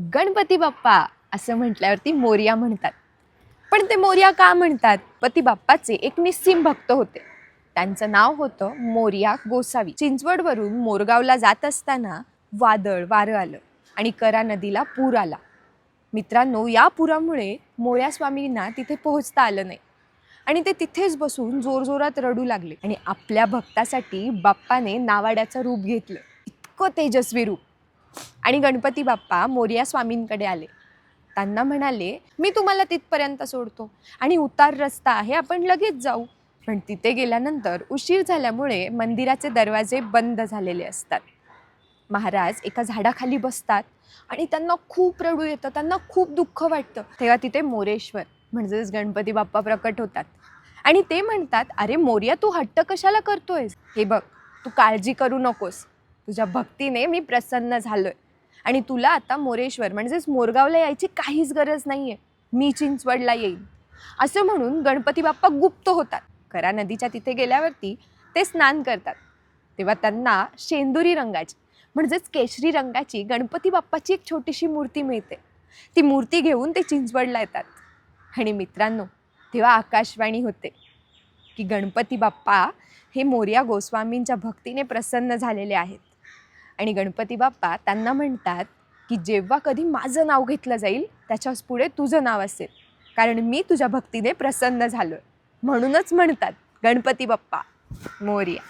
गणपती बाप्पा असं म्हटल्यावरती मोर्या म्हणतात. पण ते मोर्या का म्हणतात? पती बाप्पाचे एक निस्सीम भक्त होते. त्यांचं नाव होतं मोर्या गोसावी. चिंचवडवरून मोरगावला जात असताना वादळ वारं आलं आणि करा नदीला पूर आला. मित्रांनो या पुरामुळे मोर्या स्वामींना तिथे पोहोचता आलं नाही. आणि ते तिथेच बसून जोरजोरात रडू लागले. आणि आपल्या भक्तासाठी बाप्पाने नावाड्याचं रूप घेतलं. इतकं तेजस्वी रूप. आणि गणपती बाप्पा मोर्या स्वामींकडे आले. त्यांना म्हणाले मी तुम्हाला तिथपर्यंत सोडतो आणि उतार रस्ता आहे आपण लगेच जाऊ. पण तिथे गेल्यानंतर उशीर झाल्यामुळे मंदिराचे दरवाजे बंद झालेले असतात. महाराज एका झाडाखाली बसतात आणि त्यांना खूप रडू येतं त्यांना खूप दुःख वाटतं. तेव्हा तिथे मोरेश्वर म्हणजेच गणपती बाप्पा प्रकट होतात आणि ते म्हणतात अरे मोर्या तू हट्ट कशाला करतोयस? हे बघ तू काळजी करू नकोस. तुझ्या भक्तीने मी प्रसन्न झालोय. आणि तुला आता मोरेश्वर म्हणजेच मोरगावला यायची काहीच गरज नाही आहे मी चिंचवडला येईन. असं म्हणून गणपती बाप्पा गुप्त होतात. करा नदीच्या तिथे गेल्यावरती ते स्नान करतात. तेव्हा त्यांना शेंदुरी रंगाची म्हणजेच केशरी रंगाची गणपती बाप्पाची एक छोटीशी मूर्ती मिळते. ती मूर्ती घेऊन ते चिंचवडला येतात. आणि मित्रांनो तेव्हा आकाशवाणी होते की गणपती बाप्पा हे मोर्या गोस्वामींच्या भक्तीने प्रसन्न झालेले आहेत. आणि गणपती बाप्पा त्यांना म्हणतात की जेव्हा कधी माझं नाव घेतलं जाईल त्याच्याच पुढे तुझं नाव असेल. कारण मी तुझ्या भक्तीने प्रसन्न झालो म्हणूनच म्हणतात गणपती बाप्पा मोर्या.